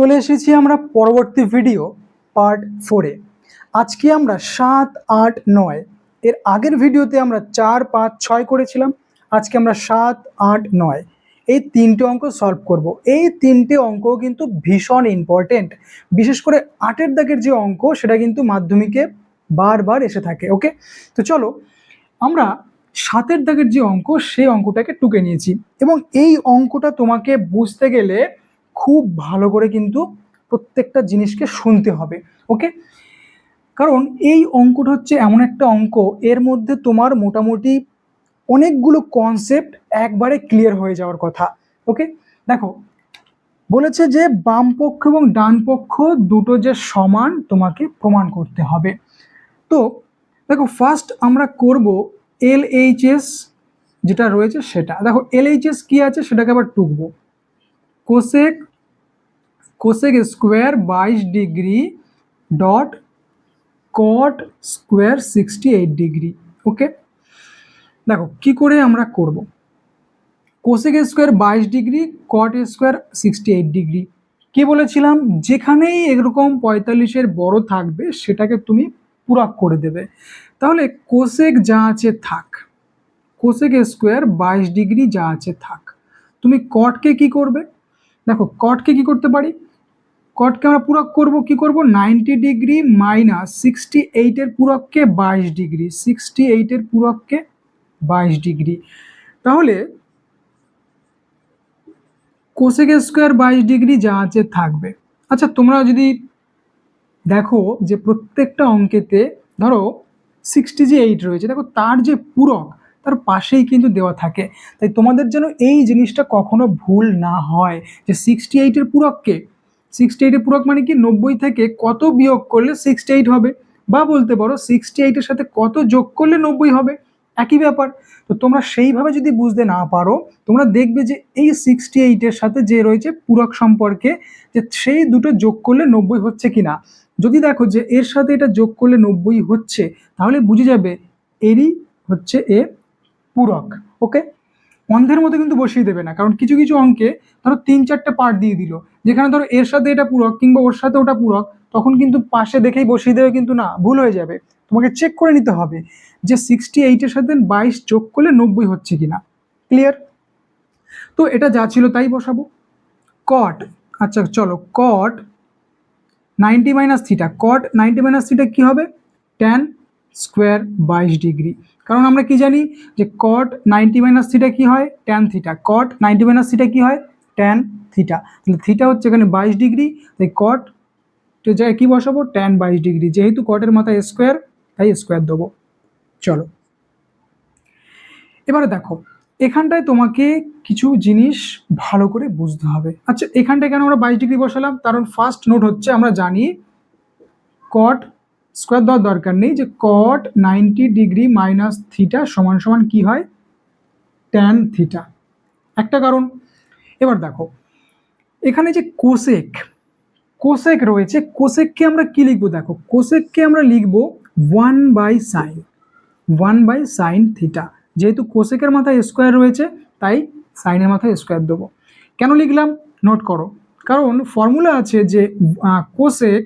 চলে এসেছি আমরা পরবর্তী ভিডিও পার্ট ফোরে আজকে আমরা সাত, আট, নয়, এর আগের ভিডিওতে আমরা চার, পাঁচ, ছয় করেছিলাম, আজকে আমরা সাত, আট, নয়, এই তিনটে অঙ্ক সলভ করব। এই তিনটে অঙ্ক কিন্তু ভীষণ ইম্পর্টেন্ট বিশেষ করে আটের দাগের যে অঙ্ক, সেটা কিন্তু মাধ্যমিকে বারবার এসে থাকে ওকে তো চলো, আমরা সাতের দাগের যে অঙ্ক, সেই অঙ্কটাকে টুকে নিয়েছি। এবং এই অঙ্কটা তোমাকে বুঝতে গেলে খুব ভালো করে কিন্তু প্রত্যেকটা জিনিসকে শুনতে হবে ওকে কারণ এই অঙ্কটা হচ্ছে এমন একটা অঙ্ক, এর মধ্যে তোমার মোটামুটি অনেকগুলো কনসেপ্ট একবারে ক্লিয়ার হয়ে যাওয়ার কথা ওকে দেখো, বলেছে যে বাম পক্ষ এবং ডান পক্ষ দুটো যে সমান তোমাকে প্রমাণ করতে হবে। তো দেখো ফার্স্ট আমরা করব এল যেটা রয়েছে সেটা। দেখো এল এস কী আছে? সেটাকে আবার টুকবো। কোসেক কোসেক স্কোয়ার বাইশ degree dot cot square sixty eight degree okay দেখো, কি করে আমরা করব? কোসেক স্কোয়ার বাইশ degree cot square sixty eight degree. কি বলেছিলাম? যেখানেই এরকম পঁয়তাল্লিশের বড় থাকবে, সেটাকে তুমি পুরাক করে দেবে। তাহলে কোসেক যা আছে থাক কোসেক স্কোয়ার বাইশ ডিগ্রি যা আছে থাক। তুমি কটকে কি করবে? দেখো কটকে কি করতে পারি? কটকে আমরা পূরক করব কি করব? নাইনটি ডিগ্রি মাইনাস সিক্সটি এইটের পূরককে বাইশ ডিগ্রি সিক্সটি এইটের পূরককে বাইশ ডিগ্রি তাহলে কোসেক স্কোয়ার বাইশ ডিগ্রি যা আছে থাকবে। আচ্ছা তোমরা যদি দেখো যে প্রত্যেকটা অঙ্কেতে ধরো সিক্সটি যে এইট রয়েছে, দেখো তার যে পূরক, তার পাশেই কিন্তু দেওয়া থাকে। তাই তোমাদের যেন এই জিনিসটা কখনো ভুল না হয় যে সিক্সটি এইটের পূরককে সিক্সটি এইটের পূরক মানে কি? নব্বই থেকে কত বিয়োগ করলে সিক্সটি এইট হবে? বা বলতে পারো সিক্সটি এইটের সাথে কত যোগ করলে নব্বই হবে? একই ব্যাপার। তো তোমরা সেইভাবে যদি বুঝতে না পারো, তোমরা দেখবে যে এই সিক্সটি এইটের সাথে যে রয়েছে পূরক সম্পর্কে, যে সেই দুটো যোগ করলে নব্বই হচ্ছে কি না যদি দেখো যে এর সাথে এটা যোগ করলে নব্বই হচ্ছে, তাহলে বুঝে যাবে এরই হচ্ছে এ পূরক ওকে অন্ধের মতো কিন্তু বসিয়ে দেবে না। কারণ কিছু কিছু অঙ্কে ধরো তিন চারটে পার্ট দিয়ে দিল। যেখানে ধরো এর সাথে এটা পূরক কিংবা ওর সাথে ওটা পূরক, তখন কিন্তু পাশে দেখেই বসিয়ে দেবে কিন্তু না, ভুল হয়ে যাবে। তোমাকে চেক করে নিতে হবে যে সিক্সটি এইটের সাথে বাইশ যোগ করলে নব্বই হচ্ছে কিনা। ক্লিয়ার তো এটা যা ছিল তাই বসাবো। কট আচ্ছা চলো cot ninety minus theta cot ninety minus theta কী হবে? ট্যান স্কোয়ার বাইশ ডিগ্রি। কারণ আমরা কি জানি যে কট নাইনটি মাইনাস থিটা কী হয়? Tan theta cot ninety minus theta কী হয়? ট্যান থিটা তাহলে থিটা হচ্ছে এখানে বাইশ ডিগ্রি। তাই কট জায়গায় কী বসাবো? ট্যান বাইশ ডিগ্রি। যেহেতু কটের মাথায় স্কোয়ার তাই স্কোয়ার দেবো। চলো। এবারে দেখো, এখানটায় তোমাকে কিছু জিনিস ভালো করে বুঝতে হবে। আচ্ছা এখানটায় কেন আমরা বাইশ ডিগ্রি বসালাম? কারণ ফার্স্ট নোট হচ্ছে আমরা জানি কট স্কোয়ার দেওয়ার দরকার নেই যে cot ninety degree minus theta সমান সমান কি হয়? ট্যান থিটা একটা কারণ। এবার দেখো, এখানে যে কোসেক কোসেক রয়েছে কোসেককে আমরা কি লিখব দেখো? কোসেককে আমরা লিখব one by sine one by sine theta যেহেতু কোসেকের মাথায় স্কোয়ার রয়েছে, তাই সাইনের মাথায় স্কোয়ার দেবো। কেন লিখলাম? নোট করো। কারণ ফর্মুলা আছে যে কোসেক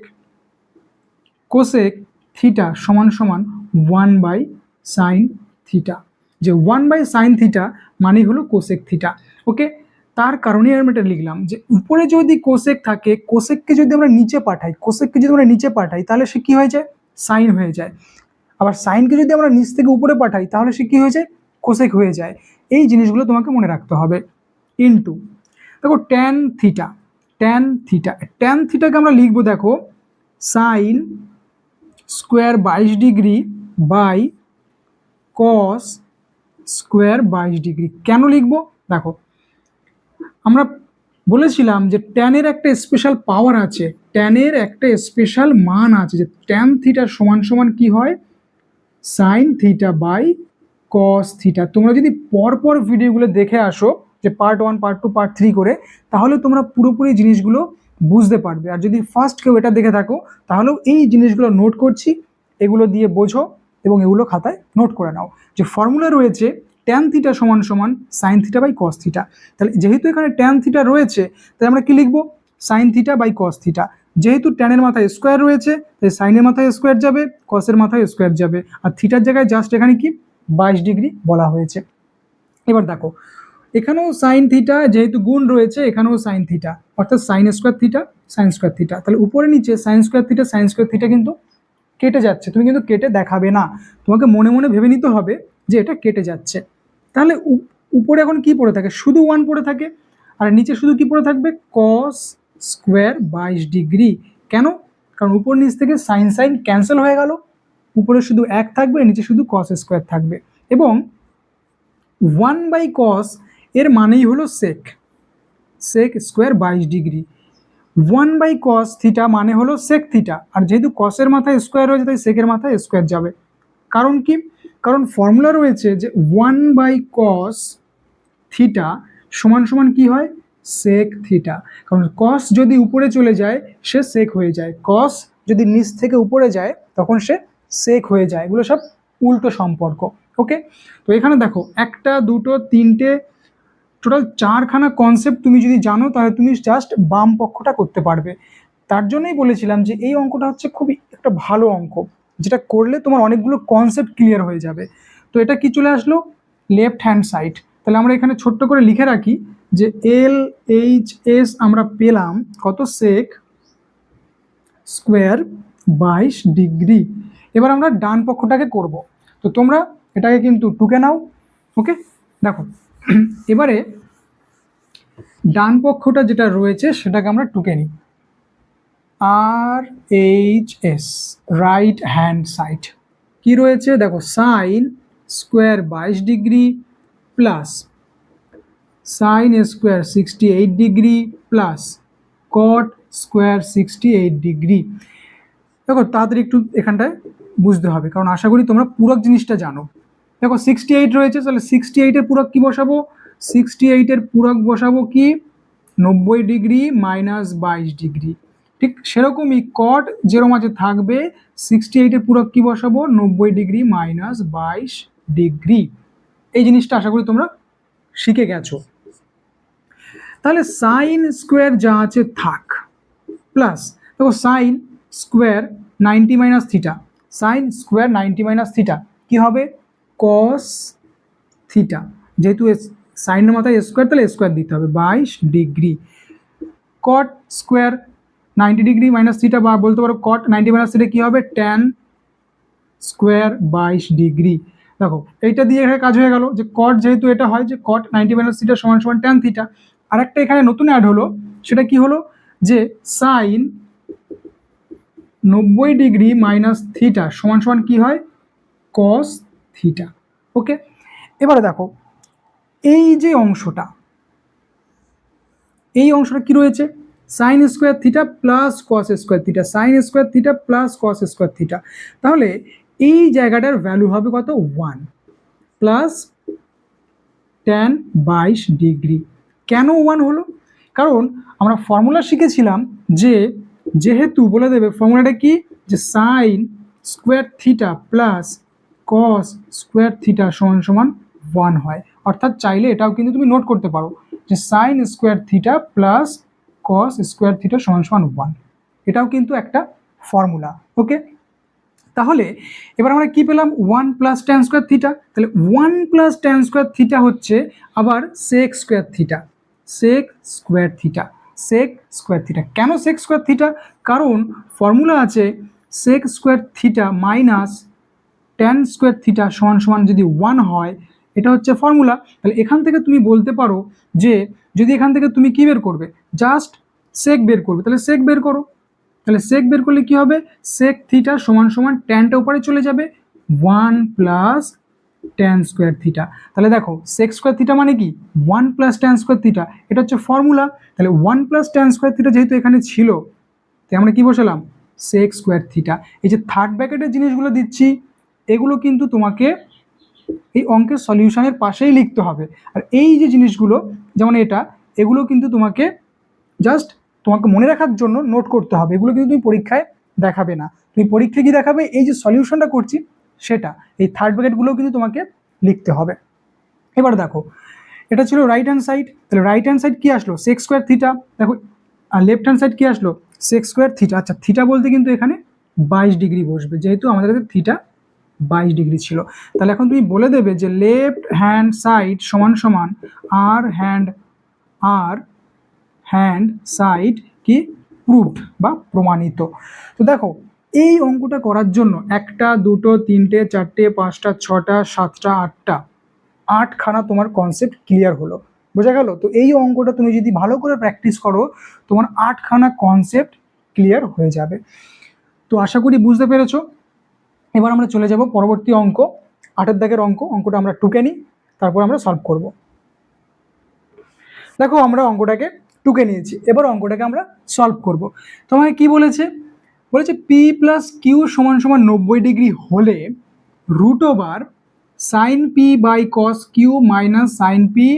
কোসেক থিটা সমান সমান ওয়ান বাই সাইন থিটা যে ওয়ান বাই সাইন থিটা মানে হলো কোসেক থিটা ওকে তার কারণে আমি এটা লিখলাম যে উপরে যদি কোসেক থাকে কোসেককে যদি আমরা নিচে পাঠাই কোসেককে যদি আমরা নিচে পাঠাই, তাহলে সে কী হয়ে যায়? সাইন হয়ে যায়। আবার সাইনকে যদি আমরা নিচ থেকে উপরে পাঠাই, তাহলে সে কী হয়ে যায়? কোসেক হয়ে যায়। এই জিনিসগুলো তোমাকে মনে রাখতে হবে। ইনটু দেখো tan theta tan theta tan থিটাকে আমরা লিখব দেখো সাইন স্কোয়ার বাইশ ডিগ্রি বাই কস স্কোয়ার বাইশ ডিগ্রি। কেন লিখব? দেখো, আমরা বলেছিলাম যে ট্যানের একটা স্পেশাল পাওয়ার আছে। ট্যানের একটা স্পেশাল মান আছে যে ট্যান থিটার সমান সমান কি হয়? Sine theta by cos theta তোমরা যদি পরপর ভিডিওগুলো দেখে আসো, যে part one part two part three করে, তাহলে তোমরা পুরোপুরি জিনিসগুলো বুঝতে পারবে। আর যদি ফার্স্ট কেউ এটা দেখে থাকো, তাহলেও এই জিনিসগুলো নোট করছি, এগুলো দিয়ে বোঝো এবং এগুলো খাতায় নোট করে নাও। যে ফর্মুলা রয়েছে ট্যান থিটা সমান সমান sine theta by cos theta তাহলে যেহেতু এখানে ট্যান থিটা রয়েছে তাহলে আমরা কি লিখব? Sine theta by cos theta যেহেতু ট্যানের মাথায় স্কোয়ার রয়েছে, তাই সাইনের মাথায় স্কোয়ার যাবে কসের মাথায় স্কোয়ার যাবে। আর থিটার জায়গায় জাস্ট এখানে কি? বাইশ ডিগ্রি বলা হয়েছে। এবার দেখো এখানেও সাইন থিটা যেহেতু গুণ রয়েছে, এখানেও সাইন থিটা অর্থাৎ sine square theta sine square theta তাহলে উপরে নিচে sine square theta sine square theta কিন্তু কেটে যাচ্ছে। তুমি কিন্তু কেটে দেখাবে না। তোমাকে মনে মনে ভেবে নিতে হবে যে এটা কেটে যাচ্ছে। তাহলে উপরে এখন কি পড়ে থাকে? শুধু ওয়ান পড়ে থাকে, আর নিচে শুধু কি পড়ে থাকবে? কস স্কোয়ার বাইশ ডিগ্রি। কেন? কারণ উপর নিচ থেকে সাইন সাইন ক্যান্সেল হয়ে গেল। উপরে শুধু এক থাকবে, নিচে শুধু কস স্কোয়ার থাকবে। এবং ওয়ান বাই কস এর মানেই হলো সেক সেক স্কোয়ার বাইশ degree. One by cos theta মানে হলো সেক থিটা আর যেহেতু কসের মাথায় স্কোয়ার রয়েছে, তাই সেকের মাথায় স্কোয়ার যাবে। কারণ কি? কারণ ফর্মুলা রয়েছে যে ওয়ান বাই কস থিটা সমান সমান কি হয়? সেক থিটা কারণ কস যদি উপরে চলে যায়, সে সেক হয়ে যায়। কস যদি নিচ থেকে উপরে যায়, তখন সে সেক হয়ে যায়। এগুলো সব উল্টো সম্পর্ক ওকে তো এখানে দেখো, একটা, দুটো, তিনটে টোটাল চারখানা কনসেপ্ট তুমি যদি জানো, তাহলে তুমি জাস্ট বাম পক্ষটা করতে পারবে। তার জন্যই বলেছিলাম যে এই অঙ্কটা হচ্ছে খুবই একটা ভালো অঙ্ক, যেটা করলে তোমার অনেকগুলো কনসেপ্ট ক্লিয়ার হয়ে যাবে। তো এটা কি চলে আসলো? লেফট হ্যান্ড সাইড তাহলে আমরা এখানে ছোট্ট করে লিখে রাখি যে এল এইচ এস আমরা পেলাম কত সেক স্কোয়ার বাইশ ডিগ্রি। এবার আমরা ডান পক্ষটাকে করব। তো তোমরা এটাকে কিন্তু টুকে নাও ওকে দেখো এবারে ডান পক্ষটা যেটা রয়েছে সেটাকে আমরা টুকে নিই। R H S right hand side কি রয়েছে? দেখো সাইন স্কোয়ার বাইশ degree plus sine square sixty eight degree plus cot square sixty eight degree. দেখো, তাড়াতাড়ি একটু এখানটায় বুঝতে হবে, কারণ আশা করি তোমরা পুরক জিনিসটা জানো। দেখো সিক্সটি এইট রয়েছে, তাহলে সিক্সটি এইটের পুরক কী বসাবো? সিক্সটি এইটের পুরক বসাবো কি? নব্বই ডিগ্রি মাইনাস বাইশ ডিগ্রি। ঠিক সেরকমই কট যেরকম আছে থাকবে সিক্সটি এইটের পুরক কী বসাবো? নব্বই ডিগ্রি মাইনাস বাইশ ডিগ্রি। এই জিনিসটা আশা করি তোমরা শিখে গেছো। তাহলে সাইন স্কোয়ার যা আছে থাক। প্লাস দেখো sine square ninety minus theta sine square ninety minus theta কী হবে? কস থিটা যেহেতু সাইনের মাথায় স্কোয়ার তাহলে স্কোয়ার দিতে হবে, বাইশ degree. Cot square ninety degree minus theta বা বলতে পারো কট নাইনটি মাইনাস থিটা কী হবে? ট্যান স্কোয়ার বাইশ ডিগ্রি। দেখো, এইটা দিয়ে এখানে কাজ হয়ে গেল যে কট যেহেতু এটা হয় যে কট নাইনটি মাইনাস থিটা সমান সমান ট্যান থিটা আরেকটা এখানে নতুন অ্যাড হলো, সেটা কি হলো? যে সাইন নব্বই ডিগ্রি মাইনাস থিটা সমান সমান কী হয়? কস থিটা ওকে এবারে দেখো, এই যে অংশটা, এই অংশটা কি রয়েছে? Sine square theta plus cos square theta sine square theta plus cos square theta তাহলে এই জায়গাটার ভ্যালু হবে কত? ওয়ান প্লাস টেন বাইশ ডিগ্রি। কেন ওয়ান হলো? কারণ আমরা ফর্মুলা শিখেছিলাম যে, যেহেতু বলে দেবে ফর্মুলাটা কি? যে sine square theta plus cos square theta সমান সমান ওয়ান হয়। অর্থাৎ চাইলে এটাও কিন্তু তুমি নোট করতে পারো যে sine square theta plus cos square theta সমান সমান ওয়ান এটাও কিন্তু একটা ফর্মুলা ওকে তাহলে এবার আমরা কি পেলাম? One plus tan square theta তাহলে one plus tan square theta হচ্ছে আবার sec square theta sec square theta sec square theta কেন সেক স্কোয়ার থিটা কারণ ফর্মুলা আছে sec square theta minus tan square theta সমান সমান যদি ওয়ান হয়, এটা হচ্ছে ফর্মুলা তাহলে এখান থেকে তুমি বলতে পারো যে, যদি এখান থেকে তুমি কি বের করবে? জাস্ট সেক বের করবে। তাহলে সেক বের করো। তাহলে সেক বের করলে কি হবে? সেক থিটা সমান সমান ট্যানটা উপরে চলে যাবে। One plus tan square theta তাহলে দেখো সেক স্কোয়ার থিটা মানে কি? One plus tan square theta এটা হচ্ছে ফর্মুলা তাহলে one plus tan square theta যেহেতু এখানে ছিল, তাই আমরা কি বসালাম? সেক স্কোয়ার থিটা এই যে থার্ড ব্র্যাকেটের জিনিসগুলো দিচ্ছি এগুলো কিন্তু তোমাকে এই অঙ্কের সলিউশনের পাশেই লিখতে হবে। আর এই যে জিনিসগুলো, যেমন এটা, এগুলো কিন্তু তোমাকে জাস্ট তোমাকে মনে রাখার জন্য নোট করতে হবে। এগুলো কিন্তু তুমি পরীক্ষায় দেখাবে না। তুমি পরীক্ষায় কি দেখাবে, এই যে সলিউশনটা করছি, সেটা। এই থার্ড ব্র্যাকেটগুলো কিন্তু তোমাকে লিখতে হবে। এবার দেখো, এটা ছিল রাইট হ্যান্ড সাইড তাহলে রাইট হ্যান্ড সাইড কী আসলো? সেক্স স্কোয়ার থিটা দেখো, আর লেফট হ্যান্ড সাইড কী আসলো? সেক্স স্কোয়ার থিটা আচ্ছা থিটা বলতে কিন্তু এখানে বাইশ ডিগ্রি বসবে। যেহেতু আমাদের কাছে থিটা বাইশ ডিগ্রি ছিল। তাহলে এখন তুমি বলে দেবে যে লেফট হ্যান্ড সাইড সমান সমান আর হ্যান্ড আর হ্যান্ড সাইড কি প্রুভড বা প্রমাণিত। তো দেখো, এই অঙ্কটা করার জন্য একটা, দুটো, তিনটে, চারটে, পাঁচটা, ছটা, সাতটা, আটটা, আটখানা তোমার কনসেপ্ট ক্লিয়ার হলো। বোঝা গেল? তো এই অঙ্কটা তুমি যদি ভালো করে প্র্যাকটিস করো, তোমার আটখানা কনসেপ্ট ক্লিয়ার হয়ে যাবে। তো আশা করি বুঝতে পেরেছ? এবার আমরা চলে যাব পরবর্তী অঙ্ক, আটের দাগের অঙ্ক, অঙ্কটা আমরা টুকে নিই, তারপর আমরা সলভ করব। দেখো আমরা অঙ্কটাকে টুকে নিয়েছি, এবার অঙ্কটাকে আমরা সলভ করব। তোমাকে কি বলেছে? বলেছে পি প্লাস কিউ সমান সমান নব্বই ডিগ্রি হলে root over sine P by cos Q minus sine P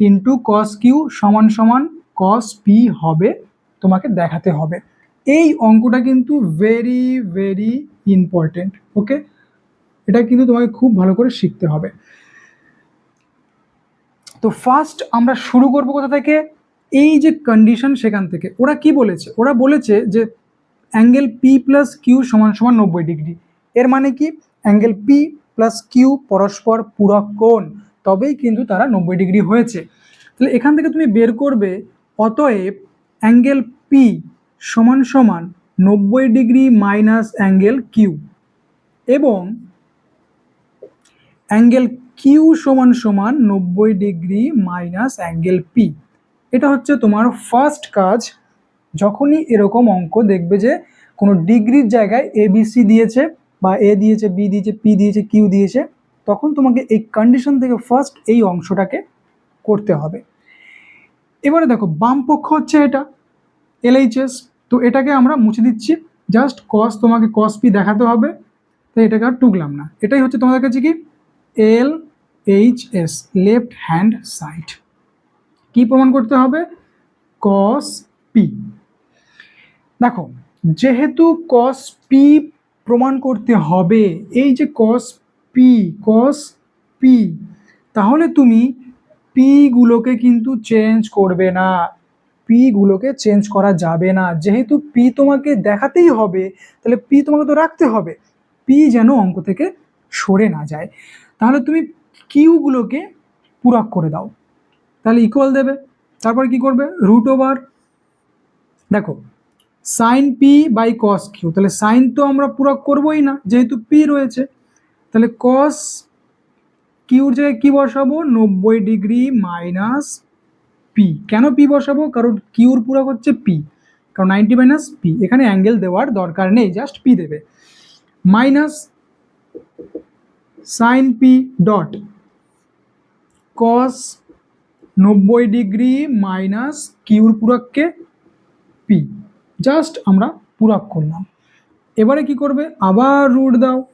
into cos Q সমান সমান কস পি হবে, তোমাকে দেখাতে হবে। এই অঙ্কটা কিন্তু ভেরি ভেরি ইম্পর্টেন্ট ওকে এটা কিন্তু তোমাকে খুব ভালো করে শিখতে হবে। তো ফার্স্ট আমরা শুরু করব কোথা থেকে? এই যে কন্ডিশন সেখান থেকে। ওরা কি বলেছে? ওরা বলেছে যে অ্যাঙ্গেল পি প্লাস কিউ সমান সমান নব্বই ডিগ্রি। এর মানে কি? অ্যাঙ্গেল পি প্লাস কিউ পরস্পর পূরক কোণ। তবেই কিন্তু তারা নব্বই ডিগ্রি হয়েছে। তাহলে এখান থেকে তুমি বের করবে, অতএব অ্যাঙ্গেল পি সমান সমান নব্বই ডিগ্রি মাইনাস অ্যাঙ্গেল কিউ এবং অ্যাঙ্গেল কিউ সমান সমান নব্বই ডিগ্রি মাইনাস অ্যাঙ্গেল পি এটা হচ্ছে তোমার ফার্স্ট কাজ। যখনই এরকম অঙ্ক দেখবে যে কোনো ডিগ্রির জায়গায় এ বিসি দিয়েছে বা এ দিয়েছে বি দিয়েছে পি দিয়েছে কিউ দিয়েছে, তখন তোমাকে এই কন্ডিশন থেকে ফার্স্ট এই অংশটাকে করতে হবে। এবারে দেখো বাম পক্ষ হচ্ছে এটা এলএইচএস তো এটাকে আমরা মুছে দিচ্ছি। জাস্ট কস তোমাকে কস পি দেখাতে হবে। তাই এটাকে আর টুকলাম না। এটাই হচ্ছে তোমাদের কাছে কি? L H S left hand side কি প্রমাণ করতে হবে? কস পি দেখো, যেহেতু কস পি প্রমাণ করতে হবে, এই যে কস পি কস পি তাহলে তুমি পিগুলোকে কিন্তু চেঞ্জ করবে না। পিগুলোকে চেঞ্জ করা যাবে না। যেহেতু পি তোমাকে দেখাতেই হবে, তাহলে পি তোমাকে তো রাখতে হবে। পি যেন অঙ্ক থেকে সরে না যায়। তাহলে তুমি কিউগুলোকে পূরক করে দাও। তাহলে ইকুয়াল দেবে। তারপর কি করবে? রুট ওভার দেখো sine P by cos Q তাহলে সাইন তো আমরা পূরক করবোই না, যেহেতু পি রয়েছে। তাহলে কস কিউর জায়গায় কী বসাবো? নব্বই ডিগ্রি মাইনাস পি। কেন পি বসাবো? কারণ কিউর পূরক হচ্ছে পি। কারণ নাইনটি মাইনাস পি। এখানে অ্যাঙ্গেল দেওয়ার দরকার নেই, জাস্ট পি দেবে। Minus sine P dot cos নব্বই ডিগ্রি মাইনাস কিউর পূরককে পি। জাস্ট আমরা পূরক করলাম। এবারে কি করবে? আবার রুট দাও।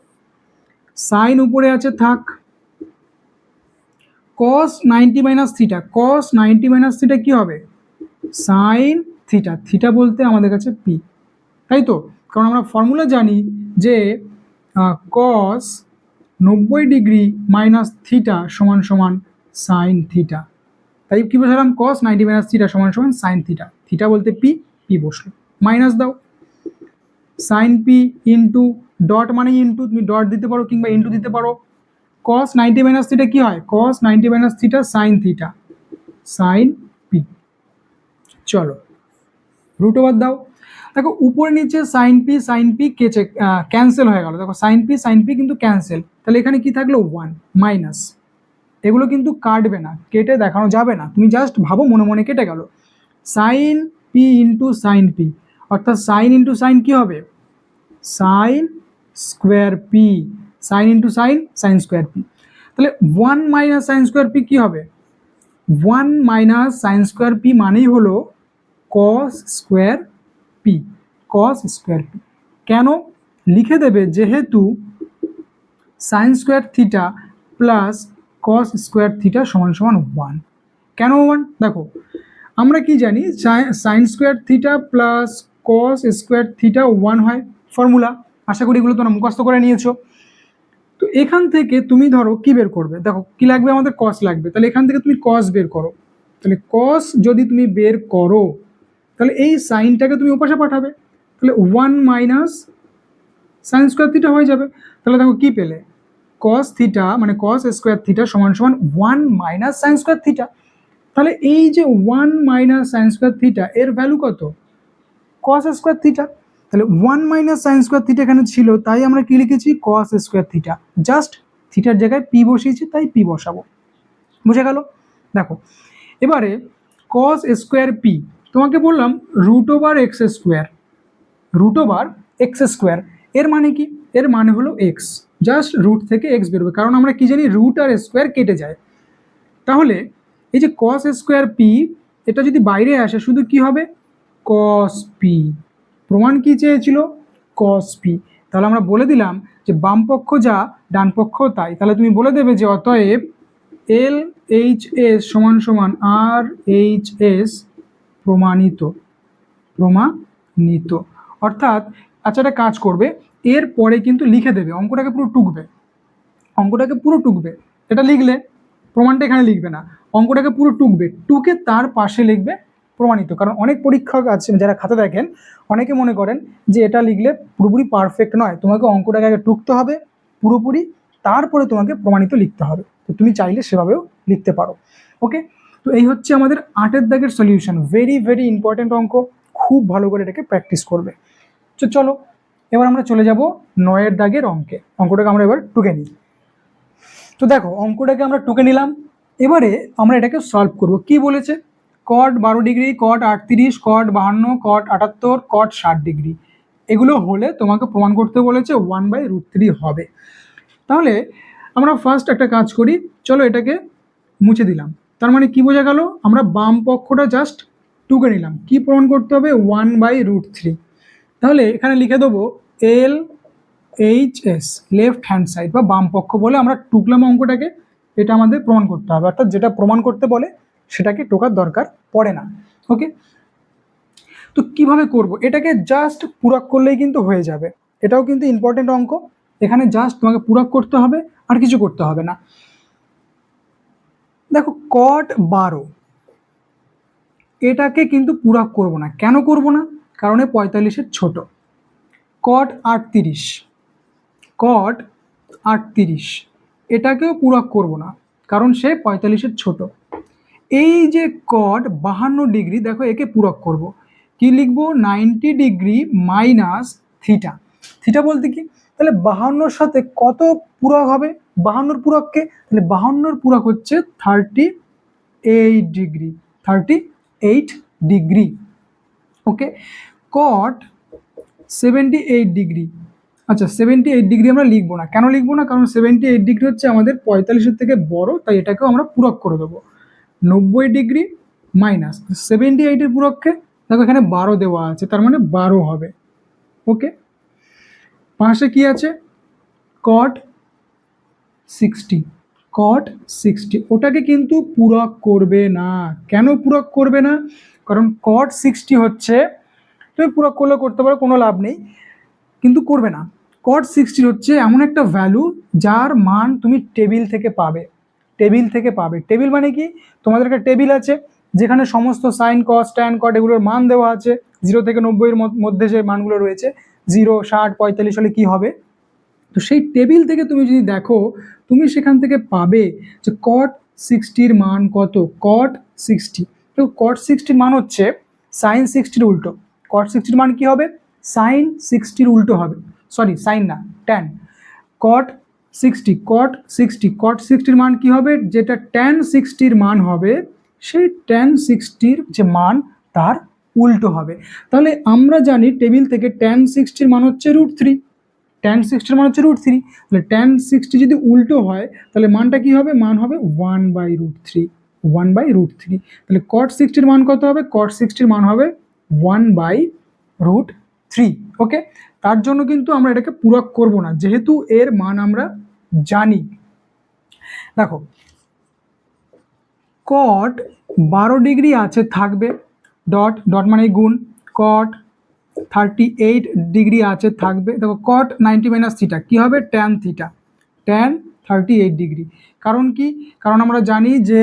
সাইন উপরে আছে থাক। Cos ninety minus theta cos ninety minus theta কী হবে? সাইন থিটা থিটা বলতে আমাদের কাছে পি তাই তো? কারণ আমরা ফর্মুলা জানি যে কস নব্বই ডিগ্রি মাইনাস থিটা সমান সমান সাইন থিটা তাই কী বসালাম কস নাইনটি মাইনাস থিটা সমান সমান সাইন থিটা থিটা বলতে পি পি বসল। মাইনাস দাও। সাইন পি ইন্টু ডট মানে ইন্টু তুমি ডট দিতে পারো কিংবা ইন্টু দিতে পারো। কস নাইনটি মাইনাস থিটা কী হয়? Cos ninety minus theta sine theta sine P চলো রুট ওভার দাও। দেখো, উপরে নিচে সাইন পি সাইন পি কেচে ক্যান্সেল হয়ে গেল। দেখো সাইন পি সাইন পি কিন্তু ক্যান্সেল তাহলে এখানে কি থাকল? ওয়ান মাইনাস এগুলো কিন্তু কাটবে না, কেটে দেখানো যাবে না। তুমি জাস্ট ভাবো, মনে মনে কেটে গেল। Sine P into sine P অর্থাৎ সাইন ইন্টু সাইন কী হবে? Sine square P sine into sine sine square P. তাহলে one minus sine square P কী হবে? One minus sine square P মানেই হলো cos square P cos square P. কেন? লিখে দেবে যেহেতু sine square theta plus cos square theta সমান সমান ওয়ান। কেন ওয়ান? দেখো, আমরা কি জানি sine square theta plus cos square theta one হয়। ফর্মুলা, আশা করি এগুলো তোমরা মুখস্থ করে নিয়েছো। এখান থেকে তুমি ধরো কি বের করবে? দেখো, কি লাগবে? আমাদের কস লাগবে। তাহলে এখান থেকে তুমি কস বের করো। তাহলে কস যদি তুমি বের করো, তাহলে এই সাইনটাকে তুমি ওপাশে পাঠাবে। তাহলে one minus sine square theta হয়ে যাবে। তাহলে দেখো কি পেলে? কস থিটা মানে কস স্কোয়ার থিটা সমান সমান one minus sine square theta তাহলে এই যে one minus sine square theta এর ভ্যালু কত? কস স্কোয়ার থিটা তাহলে one minus sine square theta এখানে ছিল, তাই আমরা কি লিখেছি? কস স্কোয়ার থিটা জাস্ট থিটার জায়গায় পি বসিয়েছি, তাই পি বসাবো। বুঝে গেল? দেখো, এবারে কস স্কোয়ার পি তোমাকে বললাম root over X square root over X square এর মানে কি? এর মানে হলো এক্স জাস্ট রুট থেকে এক্স বেরোবে, কারণ আমরা কি জানি রুট আর স্কোয়ার কেটে যায়। তাহলে এই যে কস স্কোয়ার পি এটা যদি বাইরে আসে, শুধু কি হবে? কস পি প্রমাণ কি চেয়েছিল? কস পি তাহলে আমরা বলে দিলাম যে বাম পক্ষ যা ডানপক্ষ তাই। তাহলে তুমি বলে দেবে যে অতএব এল এইচ এস সমান সমান আর এইচ এস প্রমাণিত। প্রমাণিত। অর্থাৎ আচ্ছা একটা কাজ করবে। এর পরে কিন্তু লিখে দেবে। অঙ্কটাকে পুরো টুকবে। অঙ্কটাকে পুরো টুকবে। এটা লিখলে প্রমাণটা এখানে লিখবে না। অঙ্কটাকে পুরো টুকবে। টুকে তার পাশে লিখবে প্রমাণিত। কারণ অনেক পরীক্ষক আছে যারা খাতা দেখেন, অনেকে মনে করেন যে এটা লিখলে পুরোপুরি পারফেক্ট নয়। তোমাকে অঙ্কটাকে আগে টুকতে হবে, পুরোপুরি তারপরে তোমাকে প্রমাণিত লিখতে হবে। তো তুমি চাইলে সেভাবেও লিখতে পারো। ওকে তো এই হচ্ছে আমাদের আটের দাগের সলিউশন ভেরি ভেরি ইম্পর্ট্যান্ট অঙ্ক। খুব ভালো করে এটাকে প্র্যাকটিস করবে। তো চলো, এবার আমরা চলে যাব নয়ের দাগের অঙ্কে। অঙ্কটাকে আমরা এবার টুকে নিই। তো দেখো, অঙ্কটাকে আমরা টুকে নিলাম। এবারে আমরা এটাকে সলভ করব। কি বলেছে? কট বারো ডিগ্রি কট আটত্রিশ কট বাহান্ন কট আটাত্তর কট ষাট ডিগ্রি। এগুলো হলে তোমাকে প্রমাণ করতে বলেছে ওয়ান বাই রুট থ্রি হবে। তাহলে আমরা ফার্স্ট একটা কাজ করি, চলো এটাকে মুছে দিলাম। তার মানে কি বোঝা গেল? আমরা বাম পক্ষটা জাস্ট টুকে নিলাম। কি প্রমাণ করতে হবে? ওয়ান বাই রুট থ্রি তাহলে এখানে লিখে দেবো L H S left hand side বা বাম পক্ষ বলে আমরা টুকলাম অঙ্কটাকে। এটা আমাদের প্রমাণ করতে হবে। অর্থাৎ যেটা প্রমাণ করতে বলে সেটাকে টোকার দরকার পড়ে না ওকে তো কীভাবে করব? এটাকে জাস্ট পূরক করলেই কিন্তু হয়ে যাবে। এটাও কিন্তু ইম্পর্টেন্ট অঙ্ক। এখানে জাস্ট তোমাকে পূরক করতে হবে, আর কিছু করতে হবে না। দেখো কট বারো, এটাকে কিন্তু পূরক করব না। কেন করব না? কারণ এ পঁয়তাল্লিশের ছোট। কট আটত্রিশ কট আটত্রিশ, এটাকেও পূরক করব না, কারণ সে পঁয়তাল্লিশের ছোট। এই যে কট বাহান্ন ডিগ্রি, দেখো একে পূরক করব। কি লিখব? Ninety degree minus theta. Theta বলতে কি? তাহলে বাহান্নর সাথে কত পূরক হবে? বাহান্নর পূরককে? তাহলে বাহান্নর পূরক হচ্ছে thirty eight degree. Thirty eight degree. Okay? Cot seventy eight degree. আচ্ছা সেভেন্টি এইট ডিগ্রি আমরা লিখব না। কেন লিখব না? কারণ সেভেন্টি এইট ডিগ্রি হচ্ছে আমাদের পঁয়তাল্লিশের থেকে বড়, তাই এটাকেও আমরা পূরক করে দেবো। নব্বই ডিগ্রি মাইনাস সেভেন্টি এইটের পূরককে দেখো এখানে বারো দেওয়া আছে, তার মানে বারো হবে। ওকে? পাশে কি আছে? কট সিক্সটি কট সিক্সটি ওটাকে কিন্তু পূরক করবে না। কেন পূরক করবে না? কারণ কট সিক্সটি হচ্ছে, তুমি পূরক করলে করতে পারো, কোনো লাভ নেই, কিন্তু করবে না। কট সিক্সটি হচ্ছে এমন একটা ভ্যালু যার মান তুমি টেবিল থেকে পাবে। টেবিল থেকে পাবে। টেবিল মানে কি? তোমাদের একটা টেবিল আছে, যেখানে সমস্ত সাইন কস, ট্যান কট এগুলোর মান দেওয়া আছে। জিরো থেকে নব্বইয়ের মধ্যে যে মানগুলো রয়েছে, জিরো, ষাট, পঁয়তাল্লিশ হলে কী হবে? তো সেই টেবিল থেকে তুমি যদি দেখো, তুমি সেখান থেকে পাবে যে কট সিক্সটির মান কত? কট সিক্সটি তো কট সিক্সটির মান হচ্ছে সাইন সিক্সটির উল্টো। কট সিক্সটির মান কি হবে? সাইন সিক্সটির উল্টো হবে। সরি সাইন না tan cot sixty cot sixty cot সিক্সটির মান কি হবে? যেটা ট্যান সিক্সটির মান হবে, সেই ট্যান সিক্সটির যে মান, তার উল্টো হবে। তাহলে আমরা জানি টেবিল থেকে ট্যান সিক্সটির মান হচ্ছে রুট থ্রি ট্যান সিক্সটির মান হচ্ছে রুট থ্রি তাহলে ট্যান সিক্সটি যদি উল্টো হয়, তাহলে মানটা কি হবে? মান হবে one by root three one by root three তাহলে কট সিক্সটির মান কত হবে? কট সিক্সটির মান হবে one by root three okay তার জন্য কিন্তু আমরা এটাকে পূরক করব না। যেহেতু এর মান আমরা জানি। দেখো কট বারো ডিগ্রি আছে, থাকবে। ডট ডট মানে গুণ। কট থার্টি এইট ডিগ্রি আছে, থাকবে। দেখো কট নাইনটি মাইনাস থিটা কী হবে? Tan theta tan thirty eight degree. কারণ কি? কারণ আমরা জানি যে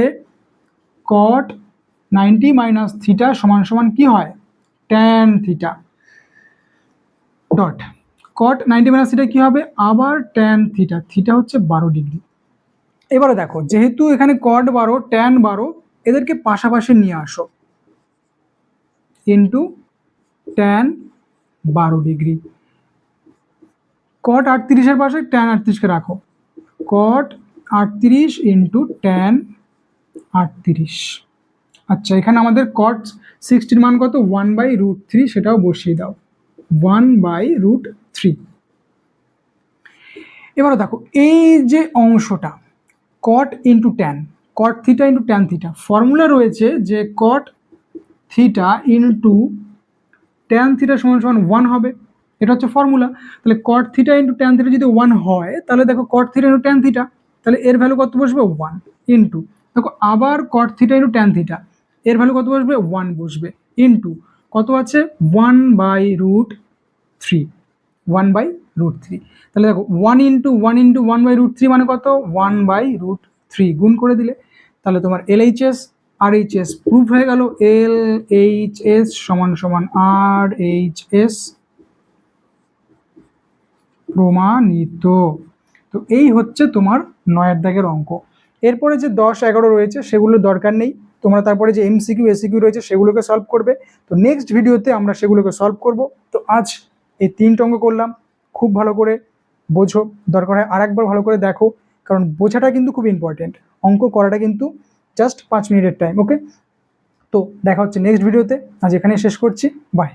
কট নাইনটি মাইনাস থিটা সমান সমান কী হয়? Tan theta dot cot ninety minus theta কী হবে? আবার ট্যান থিটা থিটা হচ্ছে বারো ডিগ্রি এবারে দেখো, যেহেতু এখানে কট বারো ট্যান বারো, এদেরকে পাশাপাশি নিয়ে আসো। ইন্টু ট্যান বারো ডিগ্রি কট আটত্রিশের পাশে ট্যান আটত্রিশকে রাখো। কট আটত্রিশ ইন্টু ট্যান আটত্রিশ। আচ্ছা এখানে আমাদের কট সিক্সটির মান কত? ওয়ান বাই রুট থ্রি সেটাও বসিয়ে দাও। ওয়ান বাই রুট থ্রি এবারে দেখো, এই যে অংশটা cot into tan cot theta into tan theta formula রয়েছে যে cot theta into tan theta সমান সমান ওয়ান হবে। এটা হচ্ছে ফর্মুলা তাহলে cot theta into tan theta যদি ওয়ান হয়, তাহলে দেখো cot theta into tan theta তাহলে এর ভ্যালু কত বসবে? ওয়ান ইন্টু দেখো, আবার cot theta into tan theta এর ভ্যালু কত বসবে? ওয়ান বসবে। ইন্টু কত আছে? One by root three one by root three তাহলে দেখো one into one into one by root three মানে কত? ওয়ান বাই রুট থ্রি গুণ করে দিলে, তাহলে তোমার L H S R H S proof হয়ে গেল। এল এইচ এস সমান সমান আর এইচ এস প্রমাণিত। তো এই হচ্ছে তোমার নয়ের দাগের অঙ্ক। এরপরে যে দশ, এগারো রয়েছে সেগুলোর দরকার নেই। তোমরা তারপরে যে এমসিকিউ এসিকিউ রয়েছে, সেগুলোকে সলভ করবে। তো নেক্সট ভিডিওতে আমরা সেগুলোকে সলভ করব। তো আজ এই তিনটে অঙ্ক করলাম, খুব ভালো করে বোঝো। দরকার হয় আরেকবার ভালো করে দেখো, কারণ বোঝাটা কিন্তু খুব ইম্পর্টেন্ট অঙ্ক করাটা কিন্তু জাস্ট পাঁচ মিনিটের টাইম ওকে তো দেখা হচ্ছে নেক্সট ভিডিওতে আজ এখানে শেষ করছি। বাই